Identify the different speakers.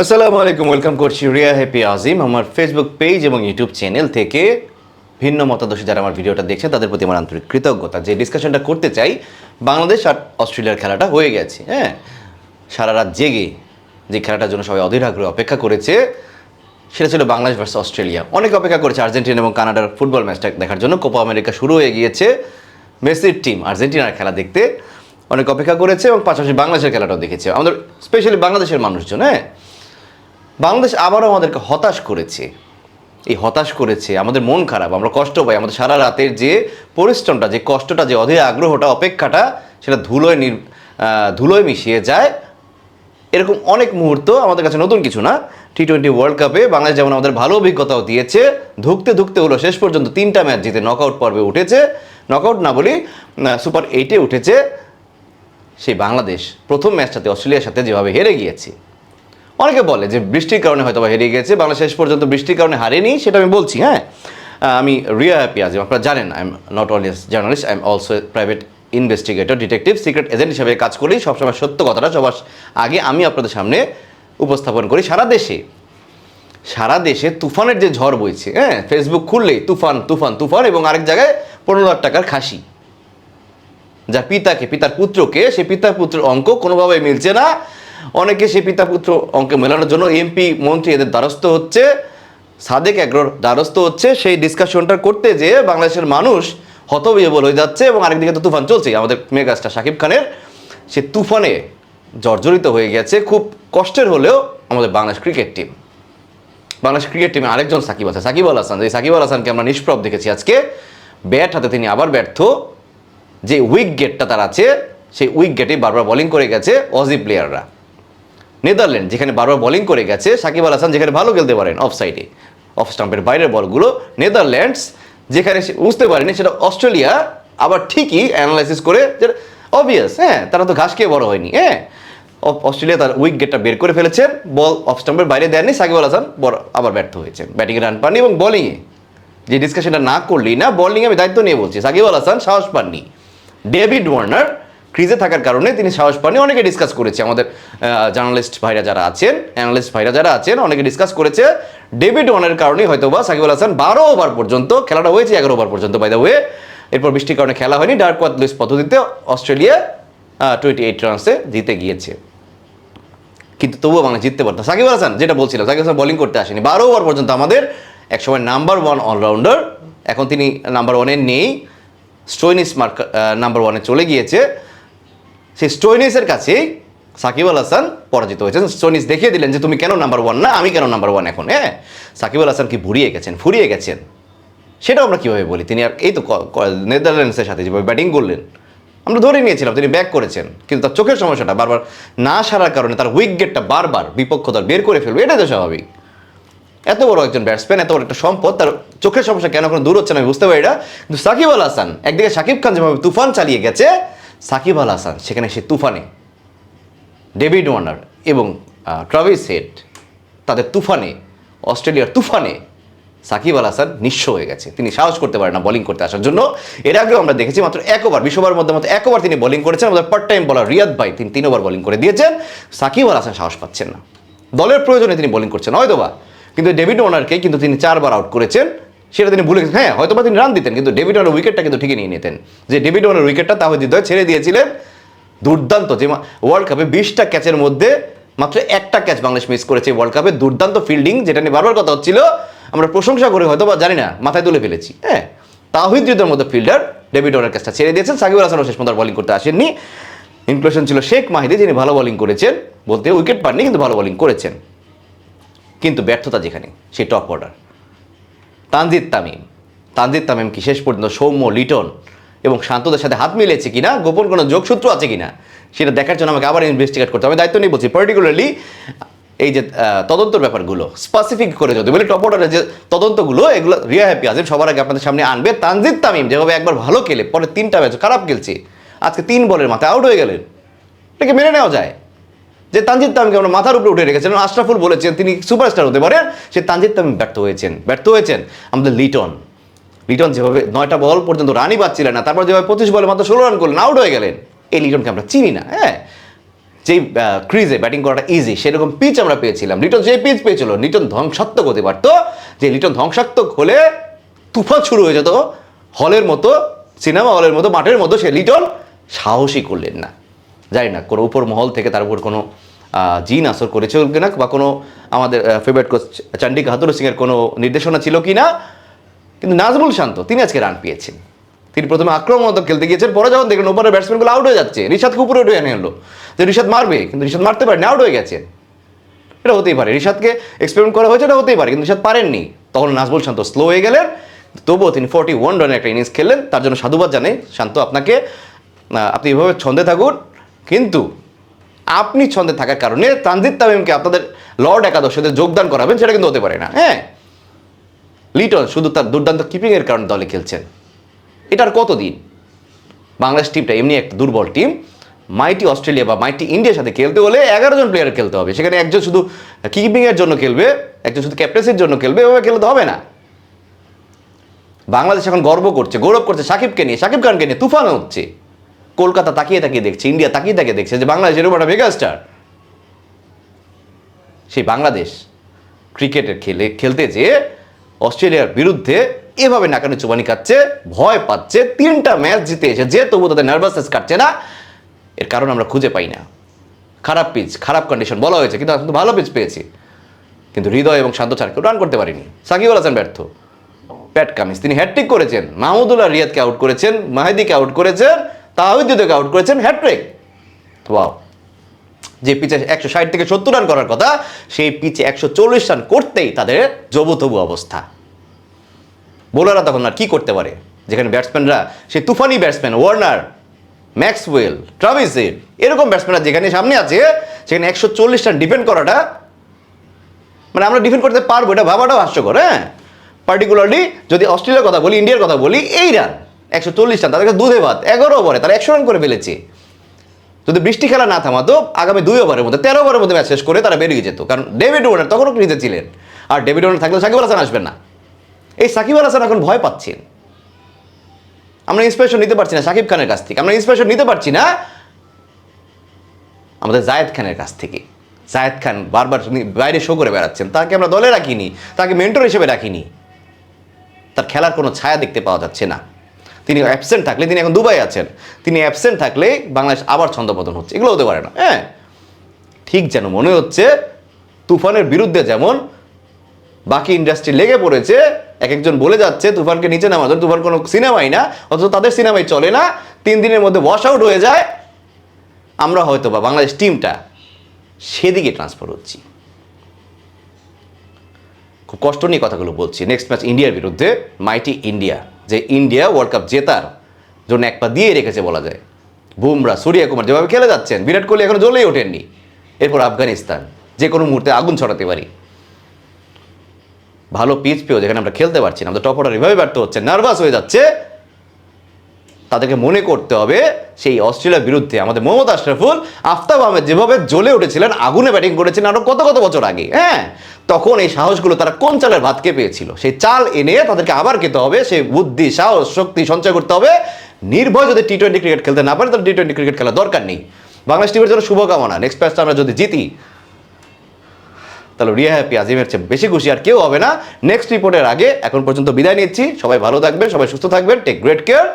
Speaker 1: আসসালামু আলাইকুম, ওয়েলকাম করছি রিয়া হ্যাপি আজিম। আমার ফেসবুক পেজ এবং ইউটিউব চ্যানেল থেকে ভিন্ন মতাদর্শী যারা আমার ভিডিওটা দেখছে তাদের প্রতি আমার আন্তরিক কৃতজ্ঞতা। যে ডিসকাশনটা করতে চাই, বাংলাদেশ আর অস্ট্রেলিয়ার খেলাটা হয়ে গেছে হ্যাঁ? সারা রাত জেগে যে খেলাটার জন্য সবাই অধীর আগ্রহে অপেক্ষা করেছে, সেটা ছিল বাংলাদেশ ভার্সেস অস্ট্রেলিয়া। অনেক অপেক্ষা করেছে আর্জেন্টিনা এবং কানাডার ফুটবল ম্যাচটা দেখার জন্য। কোপা আমেরিকা শুরু হয়ে গিয়েছে মেসির টিম আর্জেন্টিনার খেলা দেখতে। অনেক অপেক্ষা করেছে এবং পাশাপাশি বাংলাদেশের খেলাটাও দেখেছে। আমাদের স্পেশালি বাংলাদেশের মানুষজন হ্যাঁ? বাংলাদেশ আবারও আমাদেরকে হতাশ করেছে। এই হতাশ করেছে, আমাদের মন খারাপ, আমরা কষ্ট পাই, আমাদের সারা রাতের যে পরিশ্রমটা, যে কষ্টটা, যে অধীর আগ্রহটা, অপেক্ষাটা, সেটা ধুলোয় নির ধুলোয় মিশিয়ে যায়। এরকম অনেক মুহূর্ত আমাদের কাছে নতুন কিছু না। টি টোয়েন্টি ওয়ার্ল্ড কাপে বাংলাদেশ যেমন আমাদের ভালো অভিজ্ঞতাও দিয়েছে, ধুকতে ধুকতে হলো, শেষ পর্যন্ত তিনটা ম্যাচ জিতে নকআউট পর্বে উঠেছে। নকআউট না বলি সুপার এইটে উঠেছে। সেই বাংলাদেশ প্রথম ম্যাচটাতে অস্ট্রেলিয়ার সাথে যেভাবে হেরে গিয়েছে। অনেকে বলে যে বৃষ্টির কারণে হয়তো বা হেরিয়ে গেছে বাংলা শেষ পর্যন্ত বৃষ্টির কারণে হারেনি, সেটা আমি বলছি হ্যাঁ? আমি রিয়া হ্যাপি আজিম আপনারা জানেন I am not only journalist I am also private investigator detective secret agent হিসেবে কাজ করি, সবসময় সত্য কথাটা সবার আগে আমি আপনাদের সামনে উপস্থাপন করি। সারা দেশে সারা দেশে তুফানের যে ঝড় বইছে হ্যাঁ? ফেসবুক খুললেই তুফান তুফান তুফান এবং আরেক জায়গায় পনেরো লাখ টাকার খাসি। যা পিতাকে, পিতার পুত্রকে, সে পিতার পুত্রের অঙ্ক কোনোভাবে মিলছে না। অনেকে সে পিতা পুত্র অঙ্কে মেলানোর জন্য এমপি মন্ত্রী এদের দ্বারস্থ হচ্ছে। সাদেক এগ্রোর দ্বারস্থ হচ্ছে। সেই ডিসকাশনটা করতে যেয়ে বাংলাদেশের মানুষ হতবিহবল হয়ে যাচ্ছে এবং আরেকদিকে তো তুফান চলছে। আমাদের মেগাস্টার শাকিব খানের সে তুফানে জর্জরিত হয়ে গেছে। খুব কষ্টের হলেও আমাদের Bangladesh cricket team Bangladesh cricket টিমে আরেকজন সাকিব আছে, সাকিব আল হাসান। যে সাকিব আল হাসানকে আমরা নিষ্প্রভ দেখেছি আজকে। ব্যাট হাতে তিনি আবার ব্যর্থ। যে উইক গেটটা তার আছে, সেই উইক গেটে বারবার বোলিং করে গেছে অজি প্লেয়াররা নেদারল্যান্ড, যেখানে বারবার বোলিং করে গেছে, সাকিব আল হাসান যেখানে ভালো খেলতে পারেন অফ সাইডে অফ স্টাম্পের বাইরের বলগুলো নেদারল্যান্ডস, যেখানে বুঝতে পারেনি, সেটা অস্ট্রেলিয়া, আবার ঠিকই অ্যানালাইসিস করে যেটা অবভিয়াস হ্যাঁ তারা তো ঘাস খেয়ে বড় হয়নি হ্যাঁ। অস্ট্রেলিয়া তার উইক গেটটা বের করে ফেলেছেন বল অফ স্টাম্পের বাইরে দেননি, সাকিব আল হাসান আবার ব্যর্থ হয়েছে ব্যাটিংয়ে রান পাননি এবং বলিংয়ে যে ডিসকাশনটা না করলেই না বোলিংয়ে আমি দায়িত্ব নিয়ে বলছি, সাকিব আল হাসান সাহস পাননি। ডেভিড ওয়ার্নার ক্রিজে থাকার কারণে তিনি সাহস পাননি। অনেকে ডিসকাস করেছে। আমাদের জার্নালিস্ট ভাইরা যারা আছেন অ্যানালিস্ট ভাইরা যারা আছেন, অনেকে ডিসকাস করেছে। ডেভিড ওয়ানের কারণেই হয়তো বা সাকিব আল হাসান বারো ওভার পর্যন্ত, খেলাটা হয়েছে এগারো ওভার পর্যন্ত বাই দ্য ওয়ে এরপর বৃষ্টির কারণে খেলা হয়নি। ডার্ক ওয়াথ লুইস পদ্ধতিতে অস্ট্রেলিয়া টোয়েন্টি এইট রানসে জিতে গিয়েছে। কিন্তু তবুও বাংলা জিততে পারতো সাকিব আল হাসান, যেটা বলছিলাম, সাকিব হাসান বোলিং করতে আসেনি। বারো ওভার পর্যন্ত আমাদের একসময় নাম্বার ওয়ান অলরাউন্ডার এখন তিনি নাম্বার ওয়ানে নেই। স্টোইনিস মার্ক নাম্বার ওয়ানে চলে গিয়েছে। সেই স্টোইনিসের কাছেই সাকিব আল হাসান পরাজিত হয়েছেন। স্টোইনিস দেখিয়ে দিলেন যে, তুমি কেন নাম্বার ওয়ান না? আমি কেন নাম্বার ওয়ান এখন? হ্যাঁ? সাকিব আল হাসান কি ভুরিয়ে গেছেন? ফুরিয়ে গেছেন। সেটাও আমরা কীভাবে বলি? তিনি আর এই তো নেদারল্যান্ডসের সাথে যেভাবে ব্যাটিং করলেন। আমরা ধরে নিয়েছিলাম, তিনি ব্যাক করেছেন। কিন্তু তার চোখের সমস্যাটা বারবার না সারার কারণে তার উইকেটটা বারবার বিপক্ষ দল বের করে ফেলবে, এটাই তো স্বাভাবিক। এত বড় একজন ব্যাটসম্যান এত বড় একটা সম্পদ, তার চোখের সমস্যা কেন কোনো দূর হচ্ছে না আমি বুঝতে পারি না। কিন্তু সাকিব আল হাসান, একদিকে সাকিব খান যেভাবে তুফান চালিয়ে গেছে সাকিব আল হাসান, সেখানে সে তুফানে, ডেভিড ওয়ার্নার এবং ট্রাভিস হেড, তাদের তুফানে, অস্ট্রেলিয়ার তুফানে সাকিব আল হাসান নিঃস্ব হয়ে গেছে। তিনি সাহস করতে পারেন না বোলিং করতে আসার জন্য। এর আগেও আমরা দেখেছি মাত্র এক ওভার বিশ ওভার মধ্যে মাত্র এক ওভার তিনি বোলিং করেছেন। আমাদের পার্ট টাইম বলার রিয়াদ ভাই তিনি, তিন ওভার বোলিং করে দিয়েছেন। সাকিব আল হাসান সাহস পাচ্ছেন না। দলের প্রয়োজনে তিনি বোলিং করছেন হয়তো বা কিন্তু ডেভিড ওয়ার্নারকে কিন্তু তিনি চারবার আউট করেছেন। সেটা তিনি ভুলে গেছেন। হ্যাঁ হয়তো তিনি রান দিতেন, কিন্তু ডেভিড ওয়ার্নার উইকেটটা কিন্তু ঠিকই নিয়ে নিতেন। যে ডেভিড ওয়ার্নার উইকেটটা তাহলে হৃদয় ছেড়ে দিয়েছিলেন দুর্দান্ত, যে ওয়ার্ল্ড কাপে বিশটা ক্যাচের মধ্যে মাত্র একটা ক্যাচ বাংলাদেশ মিস করেছে ওয়ার্ল্ড কাপে দুর্দান্ত ফিল্ডিং যেটা নিয়ে বারবার কথা হচ্ছিল। আমরা প্রশংসা করে হয়তো বা জানি না, মাথায় তুলে ফেলেছি। হ্যাঁ তাহিদ যুদ্ধের মধ্যে ফিল্ডার ডেভিড ওয়ার্নার ক্যাচটা ছেড়ে দিয়েছেন। সাকিব আল হাসানও শেষ পর্যন্ত বলিং করতে আসেননি। ইনক্লুশন ছিল শেখ মাহিদি, যিনি ভালো বলিং করেছেন, বলতে উইকেট পাননি, কিন্তু ভালো বলিং করেছেন। কিন্তু ব্যর্থতা যেখানে সেই টপ অর্ডার তানজিদ তামিম। তানজিদ তামিম কি? শেষ পর্যন্ত সৌম্য, লিটন এবং শান্তদের সাথে হাত মিলেছে কিনা? গোপন কোনো যোগসূত্র আছে কিনা? সেটা দেখার জন্য আমাকে আবার ইনভেস্টিগেট করতে হবে। দায়িত্ব নিয়ে বলছি পার্টিকুলারলি এই যে তদন্তর ব্যাপারগুলো স্পেসিফিক করে যদি বলি টপ অর্ডারের যে তদন্তগুলো, এগুলো রিয়া হ্যাপি আজিম সবার আগে আপনাদের সামনে আনবে। তানজিদ তামিম যেভাবে একবার ভালো খেলে, পরে তিনটা ম্যাচ খারাপ খেলছে, আজকে তিন বলের মাথায় আউট হয়ে গেলেন। এটাকে মেনে নেওয়া যায়। যে তানজিদ তামিমকে আমরা মাথার উপরে উঠে রেখেছেন আশরাফুল বলেছেন, তিনি সুপারস্টার হতে পারেন। সে তানজিদ তামিম ব্যর্থ হয়েছেন ব্যর্থ হয়েছেন আমাদের লিটন। লিটন যেভাবে নয়টা বল পর্যন্ত রানই পাচ্ছিলেন না, তারপর যেভাবে পঁচিশ বলে মাত্র ষোলো রান করলেন আউট হয়ে গেলেন। এই লিটনকে আমরা চিনি না হ্যাঁ? যেই ক্রিজে ব্যাটিং করাটা ইজি সেরকম পিচ আমরা পেয়েছিলাম। লিটন যে পিচ পেয়েছিল, লিটন ধ্বংসাত্মক হতে পারতো। যে লিটন ধ্বংসাত্মক হলে তুফান শুরু হয়ে যেত, হলের মতো, সিনেমা হলের মতো, মাঠের মতো, সে লিটন সাহসী করলেন না। জানি না, কোনো উপর মহল থেকে তার উপর কোনো জিন আসর করেছে কিনা বা কোনো আমাদের ফেভারিট কোচ চান্ডিকা হাতুর সিংয়ের কোনো নির্দেশনা ছিল কি না কিন্তু নাজমুল শান্ত, তিনি আজকে রান পেয়েছেন। তিনি প্রথমে আক্রমণাত্মক খেলতে গিয়েছেন, পরে যখন দেখলেন উপরের ব্যাটসম্যানগুলো আউট হয়ে যাচ্ছে, রিশাদকে উপরে উঠে এনে এলো। যে রিশাদ মারবে, কিন্তু রিশাদ মারতে পারেনি আউট হয়ে গেছে। এটা হতেই পারে, রিশাদকে এক্সপেরিমেন্ট করা হয়েছে, এটা হতেই পারে, কিন্তু রিশাদ পারেননি। তখন নাজমুল শান্ত স্লো হয়ে গেলেন, তবুও তিনি ফর্টি ওয়ান রানের একটা ইনিংস খেললেন, তার জন্য সাধুবাদ জানাই। শান্ত, আপনাকে আপনি এভাবে ছন্দে থাকুন। কিন্তু আপনি ছন্দে থাকার কারণে তানজিদ তামিমকে আপনাদের লর্ড একাদশীতে যোগদান করাবেন, সেটা কিন্তু হতে পারে না। হ্যাঁ। লিটন শুধু তার দুর্দান্ত কিপিংয়ের কারণে দলে খেলছেন। এটার কতদিন? বাংলাদেশ টিমটা এমনি একটা দুর্বল টিম। মাইটি অস্ট্রেলিয়া বা মাইটি ইন্ডিয়ার সাথে খেলতে হলে এগারো জন প্লেয়ার খেলতে হবে। সেখানে একজন শুধু কিপিংয়ের জন্য খেলবে, একজন শুধু ক্যাপ্টেন্সির জন্য খেলবে, এভাবে খেলতে হবে না। বাংলাদেশ এখন গর্ব করছে, গৌরব করছে সাকিবকে নিয়ে। সাকিব খানকে নিয়ে তুফান হচ্ছে। কলকাতা তাকিয়ে তাকিয়ে দেখছে ইন্ডিয়া তাকিয়ে তাকিয়ে দেখছে যে বাংলাদেশ এরকম একটা স্টার সেই বাংলাদেশ ক্রিকেটের খেলে, খেলতে যেয়ে অস্ট্রেলিয়ার বিরুদ্ধে এভাবে নাকানি চুবানি কাটছে ভয় পাচ্ছে, তিনটা ম্যাচ জিতে এসেছে তবু তাদের নার্ভাসনেস কাটছে না। এর কারণ আমরা খুঁজে পাই না। খারাপ পিচ খারাপ কন্ডিশন বলা হয়েছে, কিন্তু কিন্তু ভালো পিচ পেয়েছি। কিন্তু হৃদয় এবং শান্ত কেউ রান করতে পারিনি। সাকিব আল হাসান ব্যর্থ। প্যাট কামিজ, তিনি হ্যাট্রিক করেছেন। মাহমুদুল্লাহ রিয়াদকে আউট করেছেন, মাহেদিকে আউট করেছেন। তাহিদকে আউট করেছেন হ্যাট্রিক ওয়াও যে পিচে একশো ষাট থেকে সত্তর রান করার কথা, সেই পিচে একশো চল্লিশ রান করতেই তাদের জবুতবু অবস্থা। বোলাররা তখন আর কি করতে পারে? যেখানে ব্যাটসম্যানরা সে তুফানি ব্যাটসম্যান ওয়ার্নার ম্যাক্সওয়েল ট্রাভিসের এরকম ব্যাটসম্যানরা যেখানে সামনে আছে, সেখানে একশো চল্লিশ রান ডিফেন্ড করাটা মানে আমরা ডিফেন্ড করতে পারব, এটা ভাবাটাও হাস্যকর হ্যাঁ? পার্টিকুলারলি যদি অস্ট্রেলিয়ার কথা বলি ইন্ডিয়ার কথা বলি, এই রান একশো চল্লিশ রান তাদের কাছে দুধে ভাত, এগারো ওভারে, তারা একশো রান করে ফেলেছে। যদি বৃষ্টি খেলা না থামাতো, আগামী দুই ওভারের মধ্যে, তেরো ওভারের মধ্যে ম্যাচ শেষ করে তারা বেরিয়ে যেত। কারণ ডেভিড ওয়ার্নার তখনও ক্রিজে ছিলেন। আর ডেভিড ওয়ার্নার থাকলে সাকিব আল হাসান আসবেন না। এই সাকিব আল হাসান এখন ভয় পাচ্ছেন। আমরা ইন্সপিরেশন নিতে পারছি না সাকিব খানের কাছ থেকে। আমরা ইন্সপিরেশন নিতে পারছি না আমাদের জায়েদ খানের কাছ থেকে। জায়েদ খান বারবার বাইরে শো করে বেড়াচ্ছেন। তাকে আমরা দলে রাখিনি, তাকে মেন্টর হিসেবে রাখিনি। তার খেলার কোনো ছায়া দেখতে পাওয়া যাচ্ছে না। তিনি অ্যাবসেন্ট থাকলে, তিনি এখন দুবাই আছেন, তিনি অ্যাবসেন্ট থাকলে বাংলাদেশ আবার ছন্দপতন হচ্ছে। এগুলো হতে পারে না হ্যাঁ? ঠিক যেন মনে হচ্ছে, তুফানের বিরুদ্ধে যেমন বাকি ইন্ডাস্ট্রি লেগে পড়েছে এক একজন বলে যাচ্ছে, তুফানকে নিচে নামার জন্য, তুফান কোনো সিনেমাই না, অথচ তাদের সিনেমাই চলে না, তিন দিনের মধ্যে ওয়াশ আউট হয়ে যায়। আমরা হয়তো বা বাংলাদেশ টিমটা সেদিকে ট্রান্সফার হচ্ছি। খুব কষ্ট নিয়ে কথাগুলো বলছি। নেক্সট ম্যাচ ইন্ডিয়ার বিরুদ্ধে মাইটি ইন্ডিয়া যে ইন্ডিয়া ওয়ার্ল্ড কাপ জেতার জন্য এক পা দিয়ে রেখেছে বলা যায়। বুমরা সূর্য কুমার যেভাবে খেলে যাচ্ছেন, বিরাট কোহলি এখনও জ্বলেই ওঠেননি। এরপর আফগানিস্তান, যে কোনো মুহূর্তে আগুন ছড়াতে পারি। ভালো পিচ পেও যেখানে আমরা খেলতে পারছি না আমাদের টপ অর্ডার এভাবে ব্যর্থ হচ্ছে নার্ভাস হয়ে যাচ্ছে তাদেরকে মনে করতে হবে সেই অস্ট্রেলিয়ার বিরুদ্ধে। আমাদের মোহাম্মদ আশরাফুল আফতাব আহমেদ যেভাবে জ্বলে উঠেছিলেন, আগুনে ব্যাটিং করেছিলেন আরও কত কত বছর আগে হ্যাঁ? তখন এই সাহসগুলো তারা কোন চালের ভাতকে পেয়েছিল? সেই চাল এনে তাদেরকে আবার খেতে হবে সেই বুদ্ধি, সাহস, শক্তি সঞ্চয় করতে হবে। নির্ভয় যদি টি টোয়েন্টি ক্রিকেট খেলতে না পারে, তাহলে টি টোয়েন্টি ক্রিকেট খেলা দরকার নেই। বাংলাদেশ টিমের জন্য শুভকামনা। নেক্সট ম্যাচটা আমরা যদি জিতি, তাহলে রিয়া হ্যাপি আজিমের চেয়ে বেশি খুশি আর কেউ হবে না। নেক্সট রিপোর্টের আগে, এখন পর্যন্ত বিদায় নিচ্ছি। সবাই ভালো থাকবেন, সবাই সুস্থ থাকবেন। Take great care